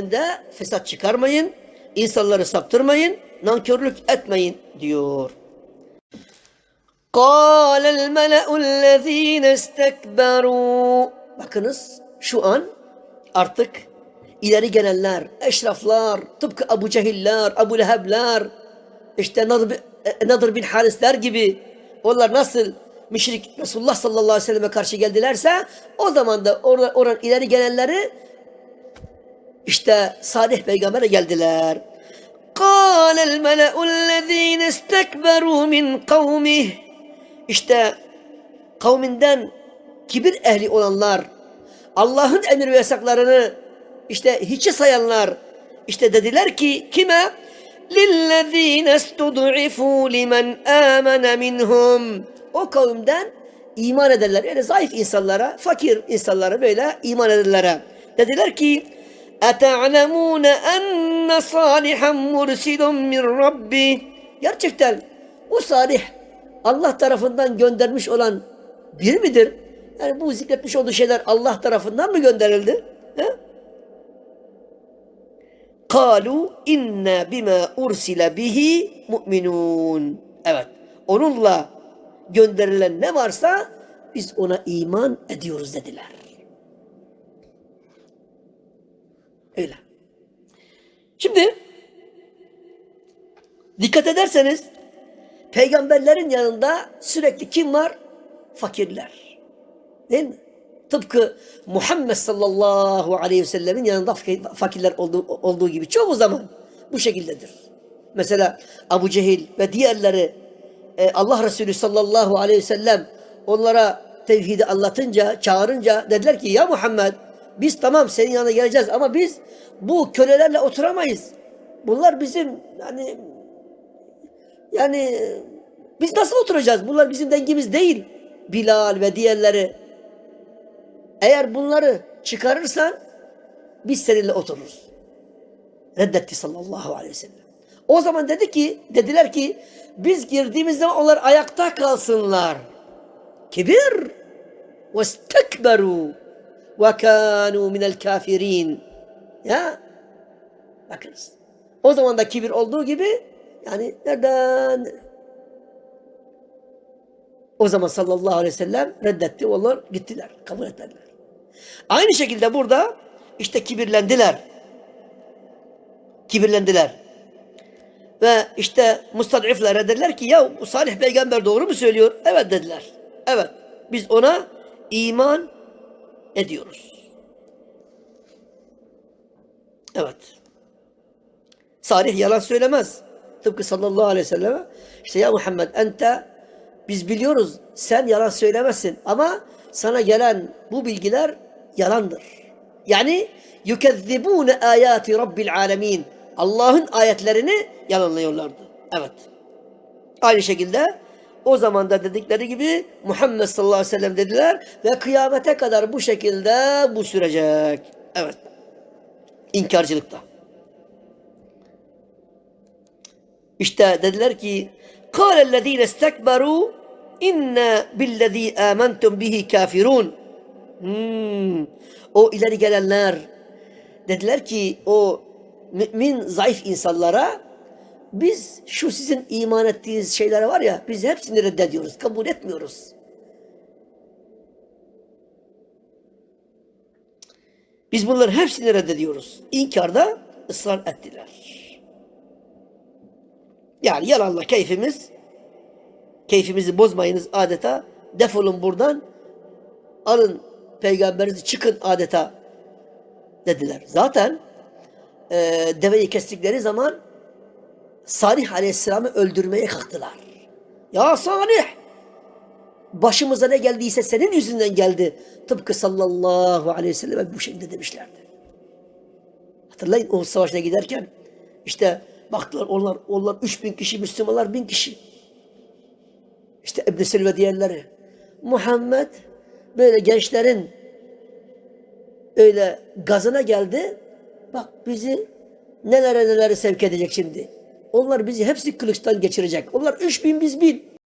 de fesat çıkarmayın, insanları saptırmayın, nankörlük etmeyin diyor. قال الملأ الذين استكبروا Bakınız şu an artık ileri gelenler, eşraflar, tıpkı Abu Cehiller, Abu Lehebler, işte Nadir, bin- e, Nadir bin Harisler gibi onlar nasıl müşrik Resulullah sallallahu aleyhi ve selleme karşı geldilerse o zaman da or oran ileri gelenleri işte Salih peygambere geldiler. قال الملأ الذين استكبروا من قومه İşte kavminden kibir ehli olanlar, Allah'ın emir ve yasaklarını işte hiçe sayanlar, işte dediler ki kime? لِلَّذ۪ينَ اسْتُضْعِفُوا لِمَنْ آمَنَ مِنْهُمْ O kavimden iman ederler. Yani zayıf insanlara, fakir insanlara böyle iman ederlere. Dediler ki اَتَعْلَمُونَ اَنَّ صَالِحًا مُرْسِلٌ مِنْ رَبِّهِ Gerçekten bu Salih Allah tarafından göndermiş olan bir midir? Yani bu zikretmiş olduğu şeyler Allah tarafından mı gönderildi? He? Kalu inna bima ursile bihi mu'minun. Evet. Onunla gönderilen ne varsa biz ona iman ediyoruz dediler. Öyle. Şimdi dikkat ederseniz peygamberlerin yanında sürekli kim var? Fakirler. Değil mi? Tıpkı Muhammed sallallahu aleyhi ve sellemin yanında fakir- fakirler olduğu, olduğu gibi çoğu zaman bu şekildedir. Mesela Abu Cehil ve diğerleri e, Allah Resulü sallallahu aleyhi ve sellem onlara tevhidi anlatınca, çağırınca dediler ki ya Muhammed biz tamam senin yanına geleceğiz ama biz bu kölelerle oturamayız. Bunlar bizim yani yani biz nasıl oturacağız? Bunlar bizim dengimiz değil. Bilal ve diğerleri. Eğer bunları çıkarırsan biz seninle otururuz. Reddetti sallallahu aleyhi ve sellem. O zaman dedi ki, dediler ki biz girdiğimiz zaman onlar ayakta kalsınlar. Kibir ve istekberu ve kanu minel kafirin. Ya bakınız. O zaman da kibir olduğu gibi yani nereden o zaman sallallahu aleyhi ve sellem reddetti. Onlar gittiler. Kabul etmediler. Aynı şekilde burada işte kibirlendiler. Kibirlendiler. Ve işte mustadiflere dediler ki ya bu Salih peygamber doğru mu söylüyor? Evet dediler. Evet. Biz ona iman ediyoruz. Evet. Salih yalan söylemez. Tıpkı sallallahu aleyhi ve selleme. İşte ya Muhammed ente biz biliyoruz sen yalan söylemezsin ama sana gelen bu bilgiler yalandır. Yani yukezzibune ayati rabbil alemin. Allah'ın ayetlerini yalanlıyorlardı. Evet. Aynı şekilde o zaman da dedikleri gibi Muhammed sallallahu aleyhi ve sellem dediler ve kıyamete kadar bu şekilde bu sürecek. Evet. İnkarcılıkta. İşte dediler ki قال الذين استكبروا inna billezî âmentum bihi kafirun. Hmm. O ileri gelenler dediler ki o mümin zayıf insanlara biz şu sizin iman ettiğiniz şeyler var ya biz hepsini reddediyoruz, kabul etmiyoruz. Biz bunların hepsini reddediyoruz. İnkarda ısrar ettiler. Yani yalanla keyfimiz, keyfimizi bozmayınız adeta. Defolun buradan, alın peygamberinizi çıkın adeta dediler. Zaten e, deveyi kestikleri zaman Salih Aleyhisselam'ı öldürmeye kalktılar. Ya Salih! Başımıza ne geldiyse senin yüzünden geldi. Tıpkı sallallahu aleyhi ve selleme bu şekilde demişlerdi. Hatırlayın o savaşına giderken işte baktılar onlar onlar 3000 kişi Müslümanlar 1000 kişi. İşte İbn Selül ve diğerleri. Muhammed böyle gençlerin öyle gazına geldi. Bak bizi nelere nelere sevk edecek şimdi. Onlar bizi hepsi kılıçtan geçirecek. Onlar 3000 biz bin.